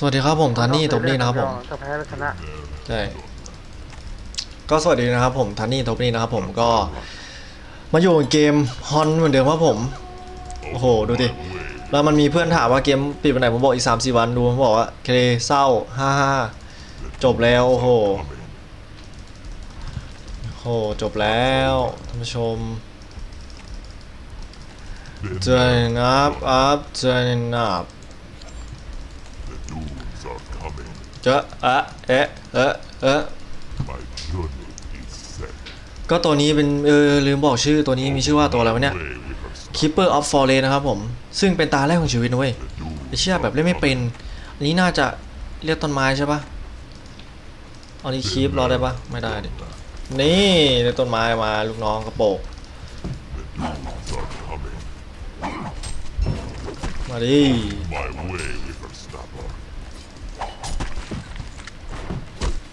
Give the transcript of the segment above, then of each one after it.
สวัสดีครับผมทานนี่ทบนี่นะครับผมถ้าแพ้แล้วชนะใช่ก็สวัสดีนะครับผมทันนี่ทบนี่นะครับผมก็ มาอยู่เกมฮอนเหมือนเดิมครับผมโอ้โหดูดิแล้วมันมีเพื่อนถามว่าเกมปิดวันไหนผมบอกอีกสามสี่วันดูผมบอกว่าเคเศร้าฮ่าฮ่าจบแล้วโอ้โหโอ้โหจบแล้วท่านผู้ชมเจอนับอัพเจอนับ Dunes are coming. เจออะเอ๊ะเอ๊ะเอะก็ตัวนี้เป็นเออลืมบอกชื่อตัวนี้มีชื่อว่าตัวอะไรวะเนี่ย Keeper of Forest นะครับผม ซึ่งเป็นตาแรกของชีวิตนะเว้ยไอเชี่ยแบบเล่นไม่เป็น อันนี้น่าจะเรียกต้นไม้ใช่ปะเอานี้คีปรอได้ปะไม่ได้ดินี่ได้ต้นไม้มาลูกน้องกระโปกมาดิ My way we have started.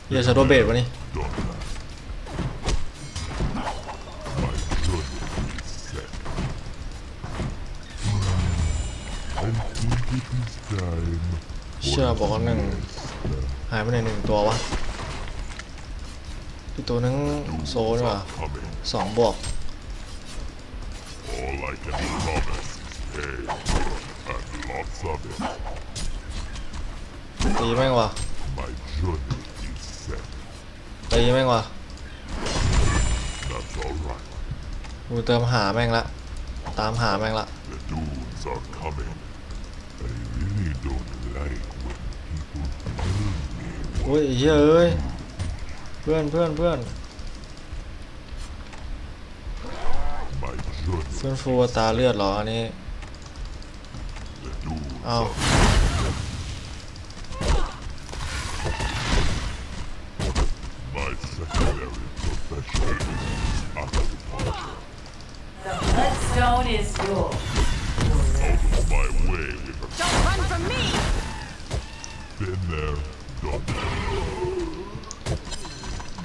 เฮียชาโดเบดวะนี่เชื่อบอกหนึ่งหายไปไหนหนึ่งตัววะพี่ตัวนึงโซนว่ะสองบวกตีแม่งวะ ตีแม่งว่ะ That's all right. กูเติมหาแม่งละ ตามหาแม่งละ The dunes are coming. I really don't like when people tell me โอ้ยไอ้เฮ้ยเอ้ย เพื่อนเพื่อนเพื่อน my journey. เฟื่อนฟูตาเลือดเหรออันนี้ The dunes เอ้า my secondary profession is acupuncture. The bloodstone is yours. Out of my way with a Don't run from me! been there, done that.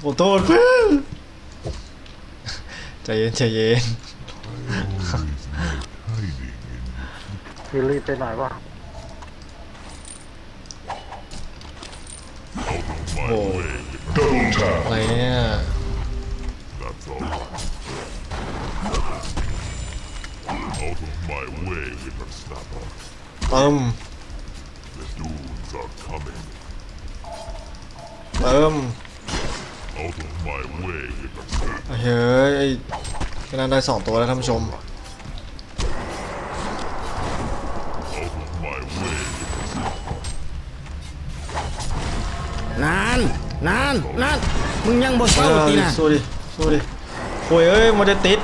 ขอโทษเพื่อนใจเย็นใจเย็น Always like hiding in ทีรีบไปหน่อยวะ out of my Oh. way with a อะไรเนี่ย of my way with a snapper. เติม The dunes are coming. เติม Out of my way with a snapper. เฮ้ยไอ้ก็นั่นได้สองตัวแล้วท่านผู้ชม Out of my way with a snapper. นานนานนานมึงยังบ่เศร้าเอาตีดินะสู้ดิสู้ดิโอ้ยเอ้ยโมเดลติด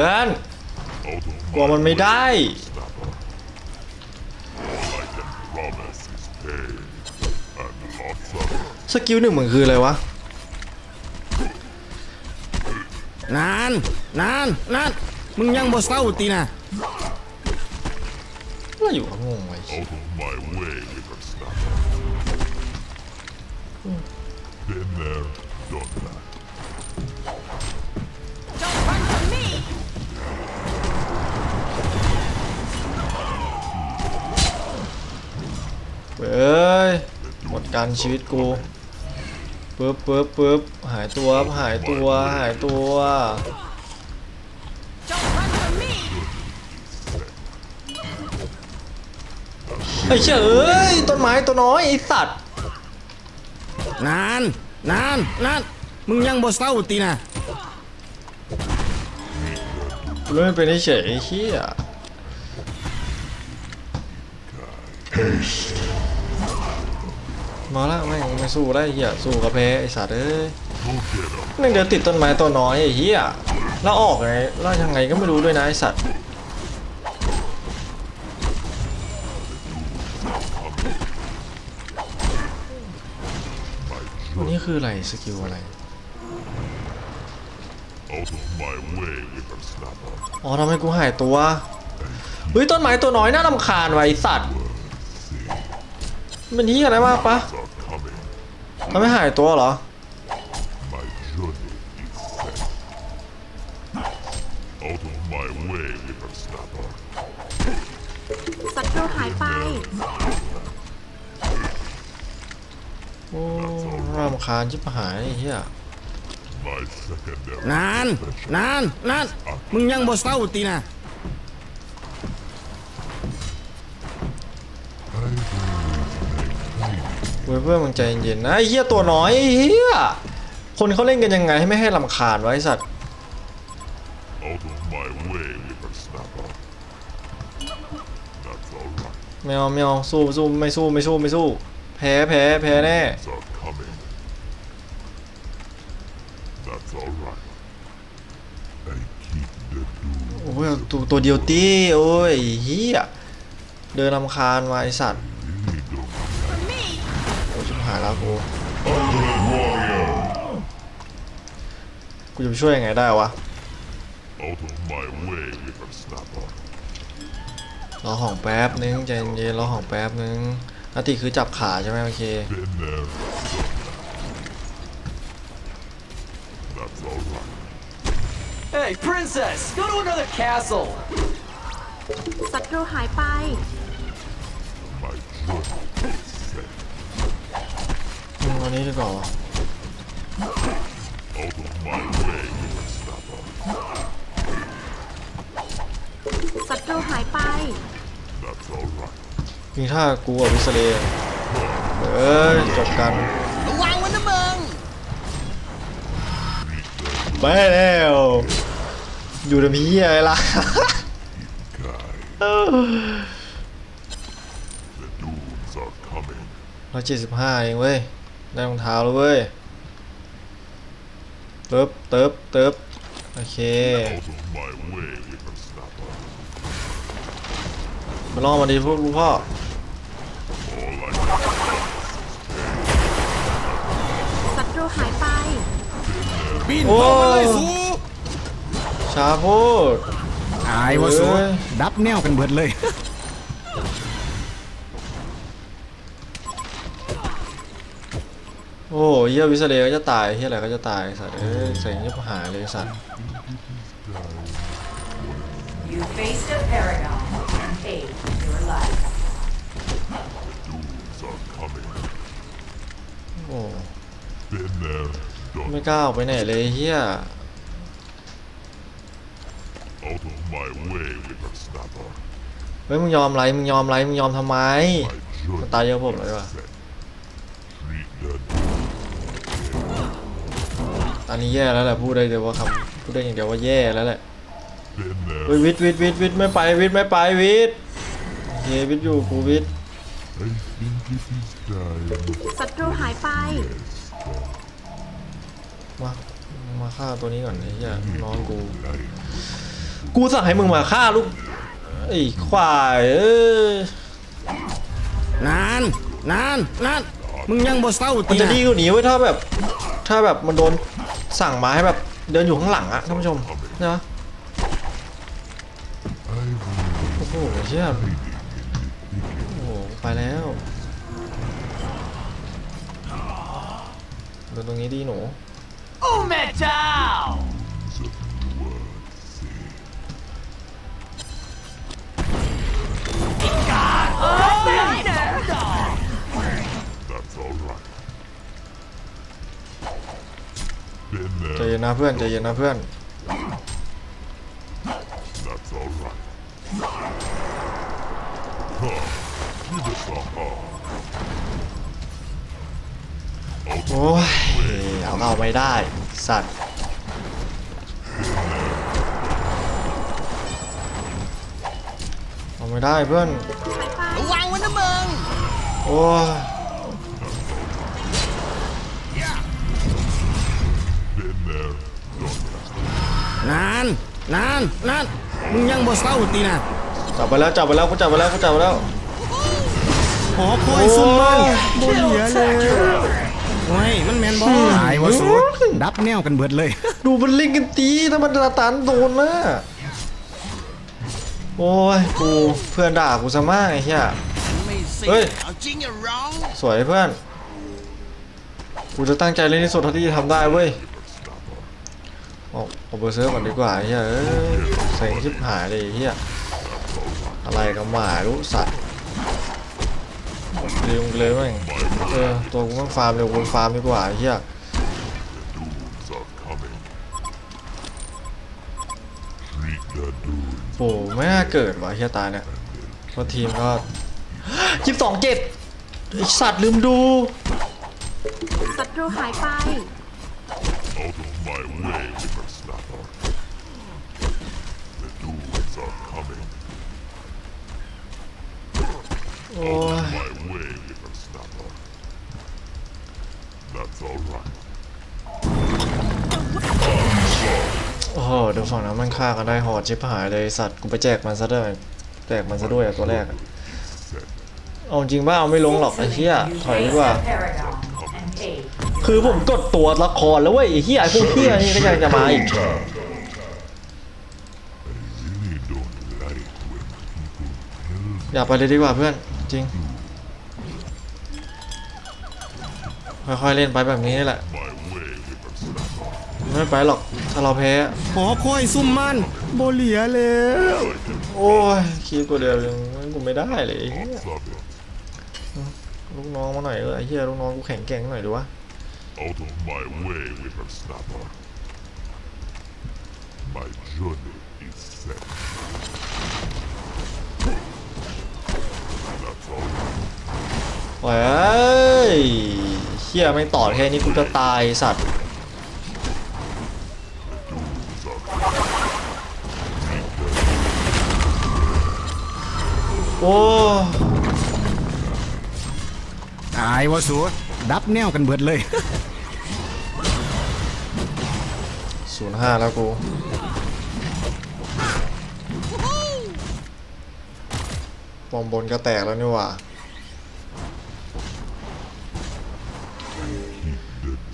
พื่อน Out of กลัวมันไม่ได้ snapper. All I can promise is pain and lots of it. สกิลหนึ่งมึงคืออะไรวะนานนานนานมึงยังบ่เศร้าตีนะก็อยู่กับงงไว้ Out เอ้ยหมดการชีวิตกูปึ๊บปึ๊บปึ๊บหายตัวครับหายตัวหายตัว Don't run from me! ไอ้เฉยเอ้ยต้นไม้ตัวน้อยไอ้สัตว์นานนานนานมึงยังบ่เศร้าตีนะกูเล่นเป็นเฉยๆไอ้เหี้ย มาละแม่ไม่สู้ได้เหี้ยสู้กับแพ้ไอ้สัตว์เอ้ย Go get 'em. แม่งเดี๋ยวติดต้นไม้ตัวน้อยไอ้เหี้ยแล้วออกไงแล้วยังไงก็ไม่รู้ด้วยนะไอ้สัตว์วันนี้คืออะไรสกิลอะไรอ๋อทำให้กูหายตัวเฮ้ยต้นไม้ตัวน้อยน่ารำคาญไว้สัตว์ มันที่อะไรมากปะ Are coming. ทำให้หายตัวเหรอ journey is set. Out of my way, whippersnapper. ศัตรูหายไปโอ้รำคาญชิบหายไอ้เหี้ย My secondary นาน นาน นาน มึงยังบ่เศร้าตีนะ เวเพื่อนมึงใจเย็นๆนะเหี้ยตัวน้อยเหี้ยคนเขาเล่นกันยังไงให้ไม่ให้ลำคาญไว้สัตว์ Out of my way, whippersnapper. That's alright. ไม่เอาไม่เอาสู้สู้ไม่สู้ไม่สู้ไม่สู้ แพ้แพ้แพ้แน่ Things are coming. That's alright. I keep the door. โอ้ยตัวตัวเดียวตีโอ้ยเฮียเดินลำคาญมาไอสัตว์ หายแล้วกูกูจะไปช่วยยังไงได้วะ out of my way, whippersnapper. รอห้องแป๊บนึงใจเย็นๆรอห้องแป๊บนึงนาทีคือจับขาใช่ไหมโอเค Been there, done that. That's alright. Hey, princess, go to another castle. ศัตรูหายไป My journey is set. อืมวันนี้ดีกว่าวะ Out of my way, whippersnapper. ศัตรูหายไป That's alright. ยิงท่ากูกับวิสเลย์เอ้ยจบกันวางไว้นะมึงไปแล้ว อยู่ในพี่อะไรล่ะ Guy. The dunes are coming. ร้อยเจ็ดสิบห้าเองเว้ย ได้รองเท้าแล้วเว้ยเติบเติบเติบโอเค Out of my way, whippersnapper. มาลองมาดีพวกลูกพ่อ All I ศัตรูหายไปปีนโอ้เข้ามาเลยสูช้าโพดอายว่าสูเอ้ยดับแนวกันเบิดเลย อ้เฮียวิสเลย์ก็จะตายเฮียอะไรก็จะตายสัตว์เอ้ยเสียงยิบหายเลยสัตว์ You faced a paragon and paid your life. dunes are coming. โอ้ Been there, done ไม่กล้าออกไปไหนเลยเฮีย out of my way, whippersnapper. เฮ้ยมึงยอมไรมึงยอมไรมึงยอมทำไม My มัน journey ตายเยอะผมเลยว่ะ set. อันนี้แย่แล้วแหละพูดได้เดียวว่าคำพูดได้อย่างเดียวว่าแย่แล้วแหละ been เฮ้ย there. วิทย์วิทย์วิทย์วิทย์ไม่ไปวิทย์ไม่ไปวิทย์โอเควิทย์อยู่กูวิทย์ I think it is time. ศัตรูหายไปมามาฆ่าตัวนี้ก่อนไอ้เหี้ยน้องกู Life กูสั่งให้มึงมาฆ่าลูกไอ้ควายเอ้ยนานนานนานมึงยังบ่เศร้ามันตีจะนะดีกว่านี้เว้ยถ้าแบบ ถ้าแบบมันโดน สั่งมาให้แบบเดินอยู่ข้างหลังอะท่านผู้ชมนะโอ้โหเชี่ยโอ้โหไปแล้วเดินตรงนี้ดีหนูโอ้แม่เจ้า ใจ there. เย็นนะเพื่อนใจเย็นนะเพื่อน That's alright. Huh. Give us a hug. โอ้ยเอาเอาไม่ได้ สัตว์ เอาไม่ได้เพื่อนหายไปวางไว้นะมึง โอ้ย นานนานนานมึงยังบ่เศร้าตีนะจับไปแล้วจับไปแล้วกูจับไปแล้วกูจับไปแล้วขอปล่อยซุ่มมันบ่เหลือเลยโอ้ยมันแมนบ่อายว่าสูดับแนวกันเบิดเลย ดูมันเล่นกันตีถ้ามันตาตันโดนนะโอ้ยกูเพื่อนด่ากูซะมากไอ้เหี้ยเฮ้ยเอาจริงอย่าร้องสวยเพื่อน กูจะตั้งใจเล่นที่สุดเท่าที่จะทำได้เว้ย เอาเอาเบอร์เซอร์ก่อนดีกว่าเฮียเอ้ยเซ็งชิบหายเลยเฮียอะไรกับหมารู้สัตว์ลืมเลยแม่งเออตัวกูต้องฟาร์มเร็วกูฟาร์มดีกว่าเฮียโอ้ไม่น่าเกิดวะเฮียตายเนี่ยเพราะทีมก็ยี่สิบสองเจ็ดไอสัตว์ลืมดูศัตรูหายไป my way, whippersnapper. The dudes are coming. โอ้ย My way, whippersnapper. That's all right. โอ้โหเดี๋ยวฝั่งนั้นมันฆ่ากันได้หอดชิบหายเลยสัตว์กูไปแจกมันซะด้วยแจกมันซะด้วยอะตัวแรกอะเอาจริงป่ะเอาไม่ลงหรอกไอ้เหี้ยถอยดีกว่า Paradise. คือผมกดตัวละครแล้วเว้ยไอ้เหี้ยไอ้พวกเหี้ยนี่ก็ยังจะมาอีก Really don't like when people tell อย่าไปเลยดีกว่าเพื่อนจริง ค่อยๆเล่นไปแบบนี้นี่แหละ my way, whippersnapper. ไม่ไปหรอกถ้าเราแพ้หอคอยซุ่มมันโบเหลียแล้วโอ้ยคีบตัวเดียวยังกูไม่ได้เลยไอ้เหี้ย Love it. ลูกน้องมาหน่อยเออไอ้เหี้ยลูกน้องกูแข็งแกร่งหน่อยดีวะ Out of my way, whippersnapper. My journey is set. That's all right. โอ้ยเหี้ยไม่ต่อแค่นี้กูจะตายสัตว์โอ้ตายวะสูดับแนวกันเบิดเลย ศูนย์ห้าแล้วกูปอมบนก็แตกแล้วนี่หว่า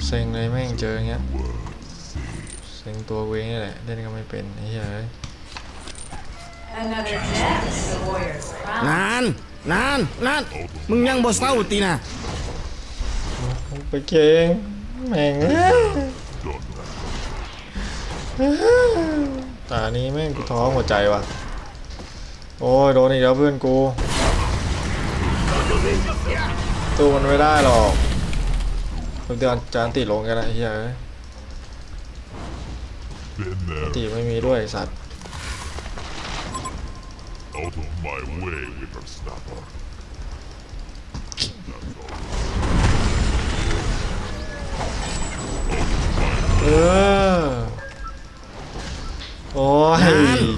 เซ็งเลยแม่งเจออย่างเงี้ยเซ็งตัวเวงนี่แหละเล่นก็ไม่เป็นไอ้เหี้ยเอ้ย Another death to the warrior's crown. นานนานนานมึงยังบ่เศร้าตีนะไปเก่งแม่งเอ้ย ตานี้แม่งกูท้อหัวใจว่ะ โอ้ยโดนอีกแล้วเพื่อนกูตู้มันไม่ได้หรอกเดี๋ยวจานติดลงกันนะไอ้เหี้ยเอ้ย Been there. ติไม่มีด้วยไอ้สัตว์ Out of my way, whippersnapper. เออ โอ้ย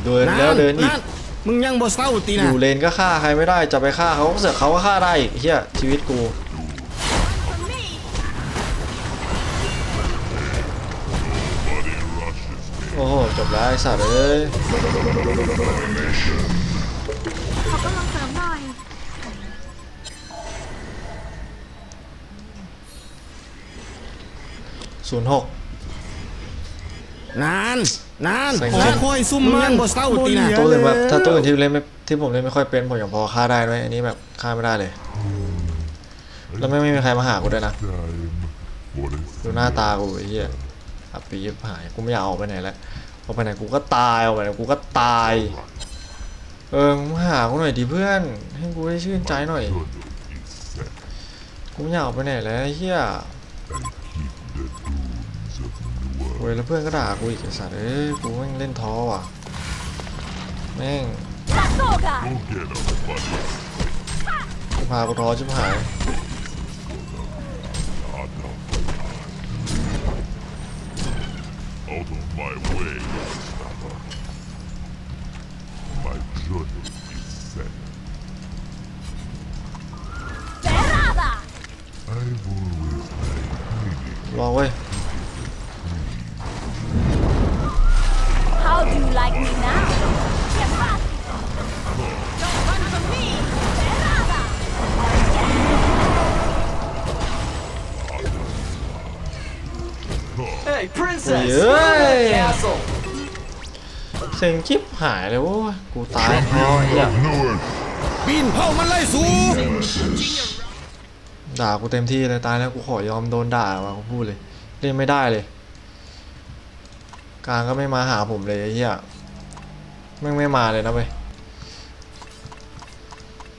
เดินแล้วเดินอีกนมึงยังบ่เศร้าตีอนะยู่เลนก็ฆ่าใครไม่ได้จะไปฆ่าเขาก็เสือกเขาก็ฆ่าได้อีกเฮียชีวิตกูโอ้โหจบแล้วไอ้สัตว์เอ้ยขอกำลังเสริมหน่อยศูนย์หก นานนานเซ็งหอคอยซุ่มมันยังบ่เศร้าตีนะตัวอื่นแบบถ้าตัวอื่นที่เล่นไม่ที่ผมเล่นไม่ค่อยเป็นผมยังพอฆ่าได้ด้วยอันนี้แบบฆ่าไม่ได้เลย แล้วไม่ไม่มีใครมาหากูด้วยนะ Time. What is ดูหน้าตากูไอ้เหี้ยอับปียิบหายกูไม่อยากออกไปไหนแล้วออกไปไหนกูก็ตายออกไปไหนกูก็ตาย เออมึงมาหากูหน่อยดิเพื่อน ให้กูได้ชื่นใจหน่อย journey is set. กูไม่อยากออกไปไหนแล้วไอ้เหี้ย เว้ยแล้วเพื่อนก็ด่ากูอีกไอ้สัตว์เอ้ยกูแม่งเล่นท้อว่ะแม่งกูพากูท้อชิบหายรอเว้ย เซ็งชิบหายเลยโว้ยกูตายท้อไอ้เหี้ย Nowhere. ปีนเผามันเลยสูด่ากูเต็มที่เลยตายแล้วกูขอยอมโดนด่าว่ะกูพูดเลยเล่นไม่ได้เลย กลางก็ไม่มาหาผมเลยไอ้เหี้ยแม่งไม่มาเลยนะเว้ย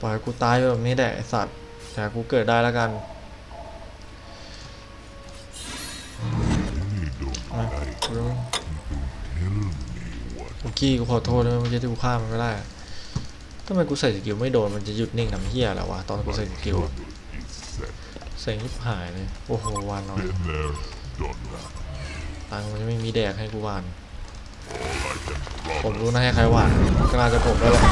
ปล่อยให้กูตายแบบนี้แหละไอสัตว์แต่กูเกิดได้แล้วกัน กี้กูขอโทษนะเมื่อกี้ที่กูฆ่ามันไม่ได้ทำไมกูใส่สกิลไม่โดนมันจะหยุดนิ่งทำเหี้ยแล้ววะตอนกูใส่สกิลอะ is set. เซ็งยิบหายเลยโอ้โหวานน้อยตังมันจะไม่มีแดกให้กูวานผมรู้นะให้ใครวานก็น่าจะผมแล้วแหละ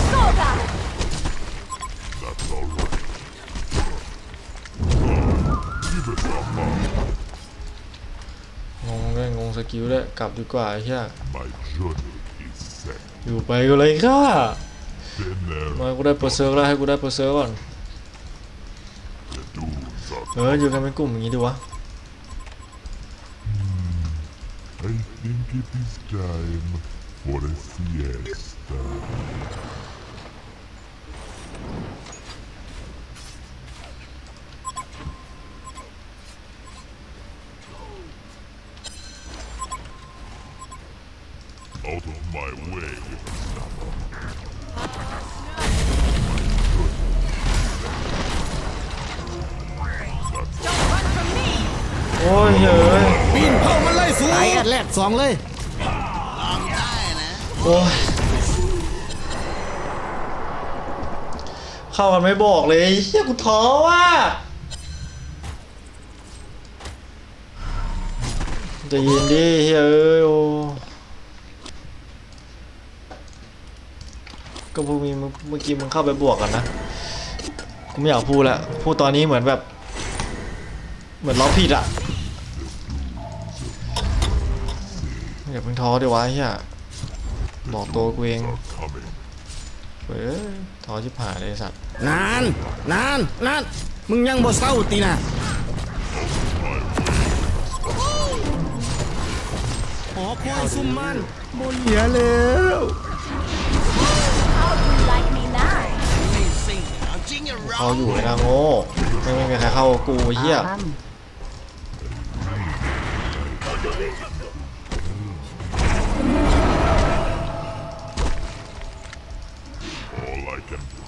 งงด้วยงงสกิลด้วยกลับดีกว่าไอ้เหี้ย อยู่ไปก็เลยค่ะ Been there, มากูได้เปอร์เซิร์กแล้วให้กูได้เปอร์เซิร์กก่อน the dunes are เอออยู่กันเป็นกลุ่มอย่างงี้ดีวะ I think it is time for a siesta. สองเลยโอ้ยเข้ากันไม่บอกเลยเฮียกูท้อว่ะจะยินดิเฮ้ยเอ้ยโอ้ก็พวกมีเมื่อกี้มึงเข้าไปบวกกันนะกูไม่อยากพูดละพูดตอนนี้เหมือนแบบ เหมือนเราผิดอะ อย่าเพิ่งท้อดีวะเฮียบอกตัวกูเอง coming. เฮ้ยท้อชิบหายเลยไอ้สัตว์นานนานนานมึงยังบ่เศร้าตีนะหอคอยซุ่มมันบนเหลือแล้ว How do you like me now? เขาอยู่ไอ้นางโง่ไม่ไม่มีใครเข้ากูไอ้เฮีย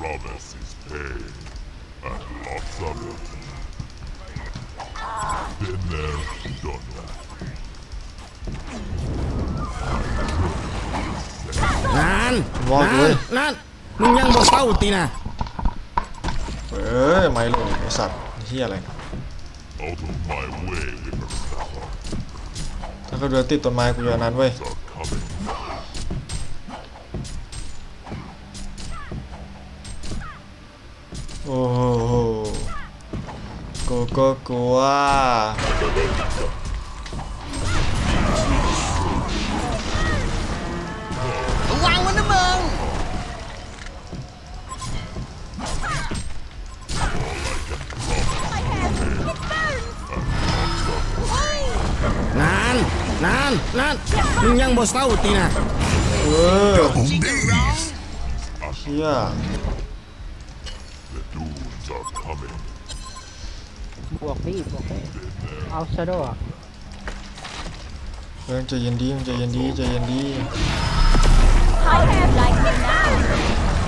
promise is pain, and lots of it. Been there, done that. นานบอกนาเลนยนานมึงยังบ่เศร้าตีนะเอ้ยไม่ลงไอ้สัตว์เฮียอะไร Out of my way, whippersnapper. ถ้าเขาเดินติดต้นไม้กูจะนั้นเว้ย Are coming. โอ้โหกูก็กลัววางมันนะมึงนานนานนานมึงยังบ่เศร้าตีนะเออเฮีย บวกพี่บวกพี่เอาชาโดว์เฮ้ยใจเย็นดีใจเย็นดีใจเย็นดี How do you like me now?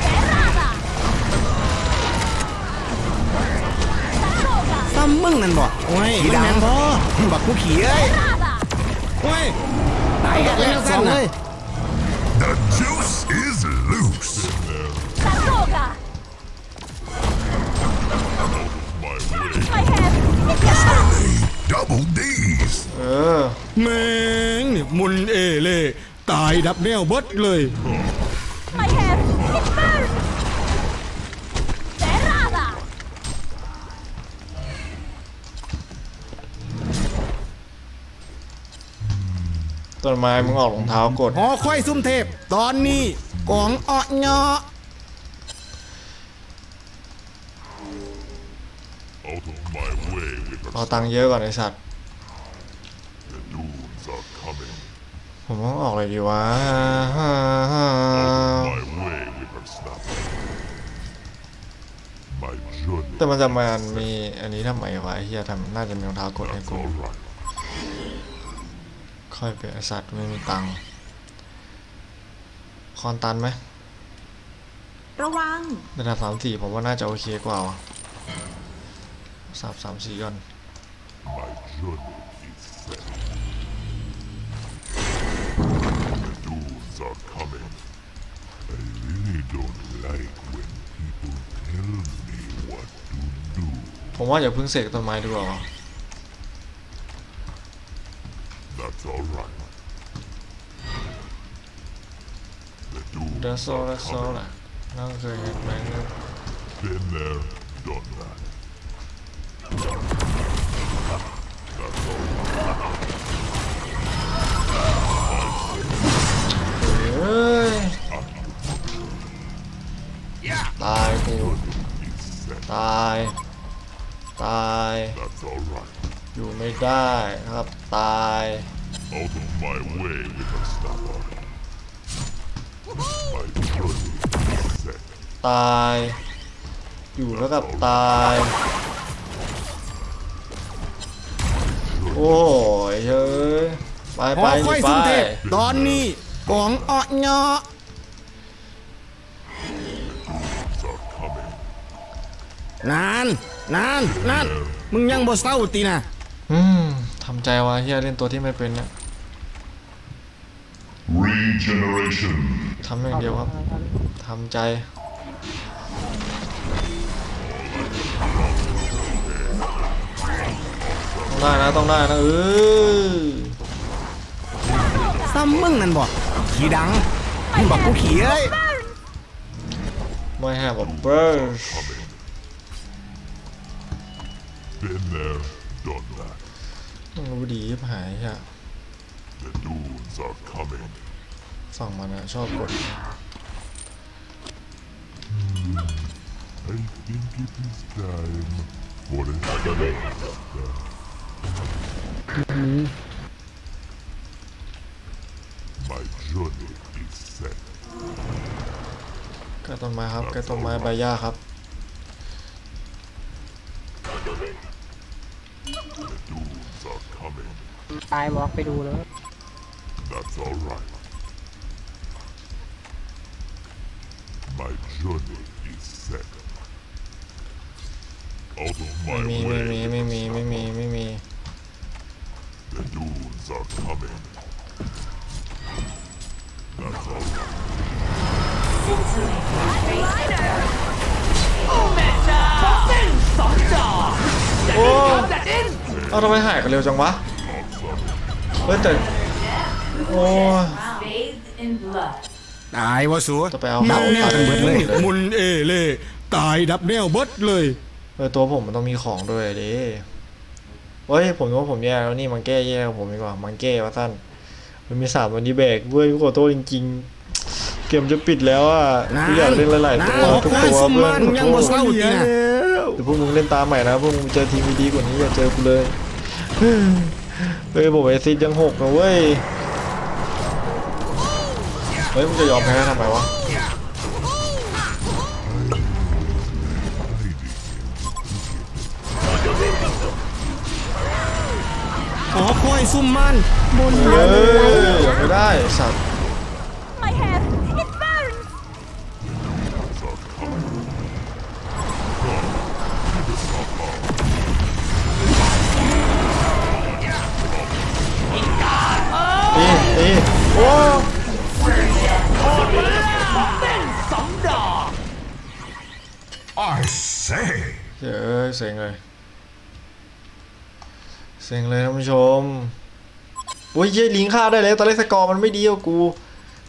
Terrada. That's all, guys. ซ้ำมึงนั่นบ่โอ้ยมันแมนบ่บักกูขี่เอ้ย Terrada. โอ้ยตายอันแรกสองเลย The juice is loose. That's เออ แม่งนี่มุนเอเล่ตายดับแนวเบิดเลย I have it. Terrada. ต้นไม้มึงออกรองเท้ากดหอคอยซุ่มเทพ ตอนนี้กองอ้อเงาะ เอา whippersnapper. ตังค์เยอะก่อนไอสัตว์ The dunes are coming. ผมต้องออกเลยดีวะ My way, whippersnapper. My journey, แต่มันจะมันมีอันนี้ทำไมวะไอ้เฮียทำน่าจะมีรองเท้ากดให้ that's กู all right. ค่อยเป็นไอ้สัตว์ไม่มีตังค์คอนตันไหมระวัง ระดับสามสี่ผมว่าน่าจะโอเคกว่าว่ะสับสามสี่ก่อน My journey is set. The dunes are coming. I really don't like when people tell me what to do. ผมว่าอย่าเพิ่งเสกต้นไม้ดีกว่าวะ That's all right. The dunes เดโซ are เดโซ coming. น่ะนั่งเคยเห็นไหม Been there, done that. ย ตายกูตาย ตาย อยู่ไม่ได้ครับ ตาย Out of my way with a snapper. My journey is set. ตาย อยู่แล้วกับตาย โอ้ยเฮ้ย ไปไปอคอยไปสุนเทพตอนนี้ กองอ้อเนาะ Dunes are coming. นานนานนานมึงยังบ่เศร้าตีนะอืมทำใจวะเฮียเล่นตัวที่ไม่เป็นเนี่ย Regeneration. ทำอย่างเดียวครับทำใจต้องได้นะต้องได้นะเออซ้ำมึงนั่นบ่ ขี่ดังมึงบอกกูขี่เอ้ย ไม่แหบแบบเบิร์ Been there, done that. ต้องรู้ดียิบหายอะ The dunes are coming. ฝั่งมันอะชอบกด I think it is time for a surrender. My journey is set. ใกล้ต้นไม้ครับใกล้ต้นไม้ใบหญ้าครับ The dunes are coming. ตายวอล์กไปดูเลย That's all right. My journey is set. Out of ไม่ my มีไม่มี way. ไม่มี ไม่มี ไม่มี The dunes are coming. เอาทำไมหายกันเร็วจังวะ เฮ้ยแต่โอ้ย Bathed in blood. ตายวะสัวจะไปเอาดับแนวเอากันเบิดเลยเอามุนเอเล่ตายดับแนวเบิดเลย เออตัวผมมันต้องมีของด้วยดิเฮ้ยผมว่าผมแย่แล้วนี่มันแก้แย่กว่าผมดีกว่ามันแก้ว่าสั้นมันมีสามวันนี้แบกเว้ยขอโทษจริงๆ เกมจะปิดแล้วอะนะกูอยากเล่นหลายๆตัวนะทุกโอ้ตัยวซุ่มเพื่อมันนขอยังโทบ่ษเศร้าตีนะ เดี๋ยวพวกมึงเล่นตามใหม่นะพวกมึงเจอทีมดีๆกว่านี้อย่าเจอกูเลยเฮ้ยผมไอซิดยังหกนะเว้ยเฮ้ยมึงจะยอมแพ้ทำไมวะหอคอยซุ่มมันบนเฮ้ยยังไม่ได้สัตว์ เฮ้ยเซ็งเลย เซ็งเลยท่านผู้ชมโอ้ยเย้ลิงฆ่าได้แล้วตอนแรกสกอร์มันไม่ดีกว่ากู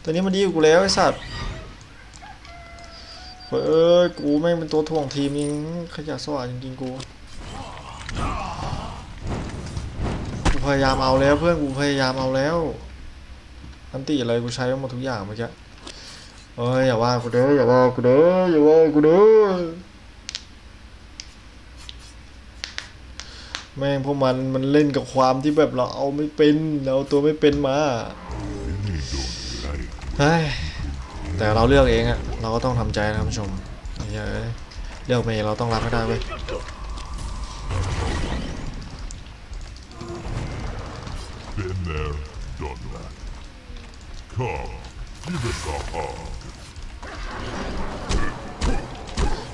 ตอนนี้มันดีกว่ากูแล้วไอ้สัตว์เฮ้ยกูแม่งเป็นตัวถ่วงทีมยิงขยะสว่างจริงๆกูกูพยายามเอาแล้วเพื่อนกูพยายามเอาแล้วอันติอะไรกูใช้หมดทุกอย่างเมื่อกี้เอ้ยอย่าว่ากูเด้ออย่าว่ากูเด้ออย่าว่ากูเด้อ แม่งพวกมันมันเล่นกับความที่แบบเราเอาไม่เป็นเราตัวไม่เป็นมาเฮ้ยแต่เราเลือกเองอะเราก็ต้องทำใจนะท่านผู้ชมเหี้ยเอ้ยเลือกมาเองเราต้องรับให้ได้เว้ย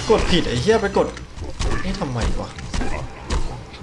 กดผิดไอ้เหี้ยไปกดนี่ทำไมวะ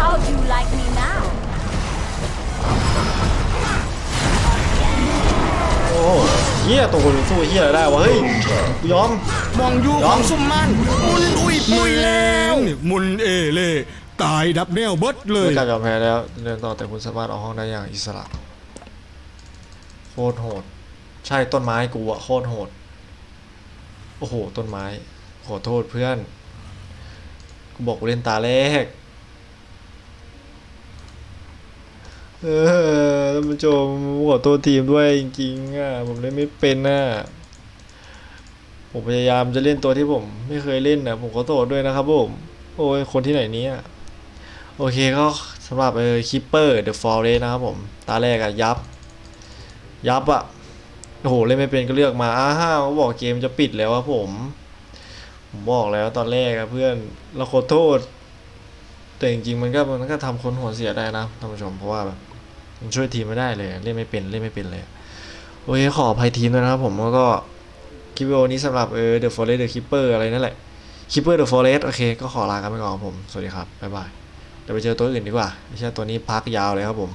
How do you like me now? โอ้เหี้ยตัวคนสู้เหี้ยอะไรได้วะเฮ้ยกูยอม มองอยู่ของซุ่มมันมุนอุ้ยปุยแล้วนี่มุนเอเล่ตายดับแนวเบิดเลไม่ยกล้ายอมแพ้แล้วเดินต่อแต่คุณสามารถออกห้องได้อย่างอิสระโคตรโหด ใช่ต้นไม้กูอะโคตรโหด โอ้โห ต้นไม้ ขอโทษเพื่อน กูบอกกูเล่นตาแรก เออท่านผู้ชมขอโทษทีมด้วยจริงๆอะผมเล่นไม่เป็นน่ะผมพยายามจะเล่นตัวที่ผม ไม่เคยเล่นนะผมขอโทษด้วยนะครับผม โอ้ยคนที่ไหนเนี้ยโอเคก็สำหรับเออคิปเปอร์เดอะฟอเรสนะครับผม ตาแรกอะยับ ยับอะโอ้โห เล่นไม่เป็นก็เลือกมาอ้าวเขาบอกเกมจะปิดแล้วอะผม ผมบอกแล้วตอนแรกอะเพื่อนเราขอโทษ แต่จริงๆมันก็มันก็ทำคนหัวเสียได้นะท่านผู้ชมเพราะว่าแบบมันช่วยทีมไม่ได้เลย เล่นไม่เป็นเล่นไม่เป็นเลยโอเคขออภัยทีมด้วยนะครับผมแล้วก็คลิปวิดีโอนี้สำหรับเออเดอะฟอเรสต์เดอะคิปเปอร์อะไรนั่นแหละคิปเปอร์เดอะฟอเรสต์โอเคก็ขอลากันไปก่อนผม สวัสดีครับ บ๊ายบายเดี๋ยวไปเจอตัวอื่นดีกว่าไม่ใช่ตัวนี้พักยาวเลยครับผม